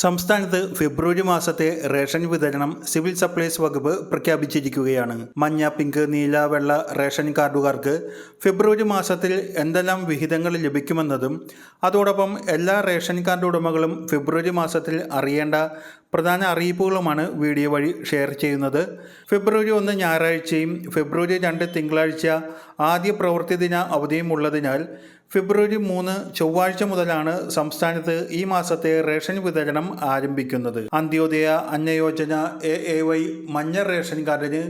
സംസ്ഥാനത്ത് ഫെബ്രുവരി മാസത്തെ റേഷൻ വിതരണം സിവിൽ സപ്ലൈസ് വകുപ്പ് പ്രഖ്യാപിച്ചിരിക്കുകയാണ്. മഞ്ഞ പിങ്ക് നീല വെള്ള റേഷൻ കാർഡുകാർക്ക് ഫെബ്രുവരി മാസത്തിൽ എന്തെല്ലാം വിഹിതങ്ങൾ ലഭിക്കുമെന്നതും അതോടൊപ്പം എല്ലാ റേഷൻ കാർഡ് ഉടമകളും ഫെബ്രുവരി മാസത്തിൽ അറിയേണ്ട പ്രധാന അറിയിപ്പുകളുമാണ് വീഡിയോ വഴി ഷെയർ ചെയ്യുന്നത്. ഫെബ്രുവരി ഒന്ന് ഞായറാഴ്ചയും ഫെബ്രുവരി രണ്ട് തിങ്കളാഴ്ച ആദ്യ പ്രവൃത്തി ദിന അവധിയും ഉള്ളതിനാൽ ഫെബ്രുവരി മൂന്ന് ചൊവ്വാഴ്ച മുതലാണ് സംസ്ഥാനത്ത് ഈ മാസത്തെ റേഷൻ വിതരണം ആരംഭിക്കുന്നത്. Antyodaya Anna Yojana A A Y മഞ്ഞ റേഷൻ കാർഡിന്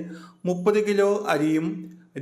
മുപ്പത് കിലോ അരിയും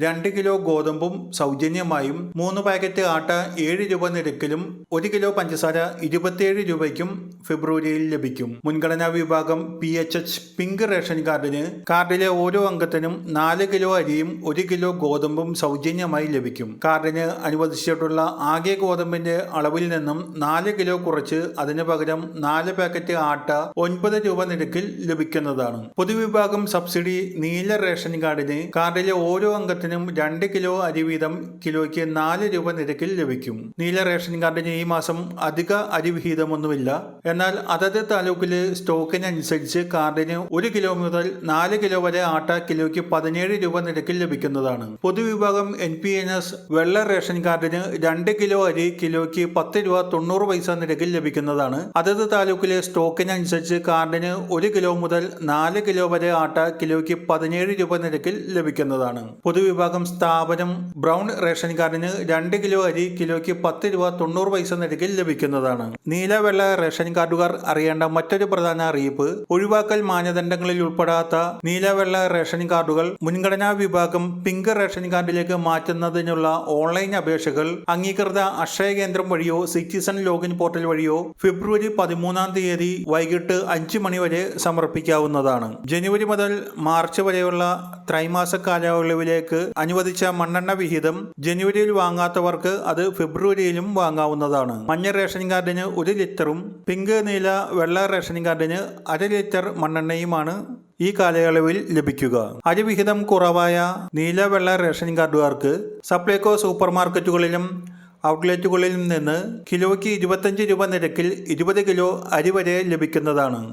രണ്ട് കിലോ ഗോതമ്പും സൗജന്യമായും മൂന്ന് പാക്കറ്റ് ആട്ട ഏഴ് രൂപ നിരക്കിലും ഒരു കിലോ പഞ്ചസാര ഇരുപത്തിയേഴ് രൂപയ്ക്കും ഫെബ്രുവരിയിൽ ലഭിക്കും. മുൻഗണനാ വിഭാഗം P H H pink ration കാർഡിന് കാർഡിലെ ഓരോ അംഗത്തിനും നാല് കിലോ അരിയും ഒരു കിലോ ഗോതമ്പും സൗജന്യമായി ലഭിക്കും. കാർഡിന് അനുവദിച്ചിട്ടുള്ള ആകെ ഗോതമ്പിന്റെ അളവിൽ നിന്നും നാല് കിലോ കുറച്ച് അതിന് പകരം നാല് പാക്കറ്റ് ആട്ട ഒൻപത് രൂപ നിരക്കിൽ ലഭിക്കുന്നതാണ്. പൊതുവിഭാഗം സബ്സിഡി നീല റേഷൻ കാർഡിന് കാർഡിലെ ഓരോ അംഗത്തിനും രണ്ട് കിലോ അരി വീതം കിലോയ്ക്ക് നാല് രൂപ നിരക്കിൽ ലഭിക്കും. നീല റേഷൻ കാർഡിന് ഈ മാസം അധിക അരി വിഹിതമൊന്നുമില്ല. എന്നാൽ അതത് താലൂക്കിലെ സ്റ്റോക്കിനനുസരിച്ച് കാർഡിന് ഒരു കിലോ മുതൽ നാല് കിലോ വരെ ആട്ട കിലോയ്ക്ക് പതിനേഴ് രൂപ നിരക്കിൽ ലഭിക്കുന്നതാണ്. പൊതുവിഭാഗം എൻ പി എൻ എസ് വെള്ള റേഷൻ കാർഡിന് രണ്ട് കിലോ അരി കിലോയ്ക്ക് പത്ത് രൂപ തൊണ്ണൂറ് പൈസ നിരക്കിൽ ലഭിക്കുന്നതാണ്. അതത് താലൂക്കിലെ സ്റ്റോക്കിനനുസരിച്ച് കാർഡിന് ഒരു കിലോ മുതൽ നാല് കിലോ വരെ ആട്ട കിലോയ്ക്ക് പതിനേഴ് രൂപ നിരക്കിൽ ലഭിക്കുന്നതാണ്. പൊതുവിഭാഗം സ്ഥാപനം ബ്രൗൺ റേഷൻ കാർഡിന് രണ്ട് കിലോ അരി കിലോയ്ക്ക് പത്ത് രൂപ തൊണ്ണൂറ് പൈസ നിരക്കിൽ ലഭിക്കുന്നതാണ്. നീലവെള്ള റേഷൻ കാർഡുകാർ അറിയേണ്ട മറ്റൊരു പ്രധാന അറിയിപ്പ് ഒഴിവാക്കൽ മാനദണ്ഡങ്ങളിൽ ഉൾപ്പെടാത്ത നീലവെള്ള റേഷൻ കാർഡുകൾ മുൻഗണനാ വിഭാഗം പിങ്ക് റേഷൻ കാർഡിലേക്ക് മാറ്റുന്നതിനുള്ള ഓൺലൈൻ അപേക്ഷകൾ അംഗീകൃത അക്ഷയ കേന്ദ്രം വഴിയോ സിറ്റിസൺ ലോഗിൻ പോർട്ടൽ വഴിയോ ഫെബ്രുവരി പതിമൂന്നാം തീയതി വൈകിട്ട് അഞ്ച് മണി വരെ സമർപ്പിക്കാവുന്നതാണ്. ജനുവരി മുതൽ മാർച്ച് വരെയുള്ള ത്രൈമാസ കാലയളവിലേക്ക് അനുവദിച്ച മണ്ണെണ്ണ വിഹിതം ജനുവരിയിൽ വാങ്ങാത്തവർക്ക് അത് ഫെബ്രുവരിയിലും വാങ്ങാവുന്നതാണ്. മഞ്ഞ റേഷൻ കാർഡിന് ഒരു ലിറ്ററും പിങ്ക് നീല വെള്ള റേഷൻ കാർഡിന് അര ലിറ്റർ മണ്ണെണ്ണയുമാണ് ഈ കാലയളവിൽ ലഭിക്കുക. അരിവിഹിതം കുറവായ നീല വെള്ള റേഷൻ കാർഡുകാർക്ക് സപ്ലൈകോ സൂപ്പർ മാർക്കറ്റുകളിലും ഔട്ട്ലെറ്റുകളിൽ നിന്ന് കിലോയ്ക്ക് ഇരുപത്തഞ്ച് രൂപ നിരക്കിൽ ഇരുപത് കിലോ അരി വരെ ലഭിക്കുന്നതാണ്.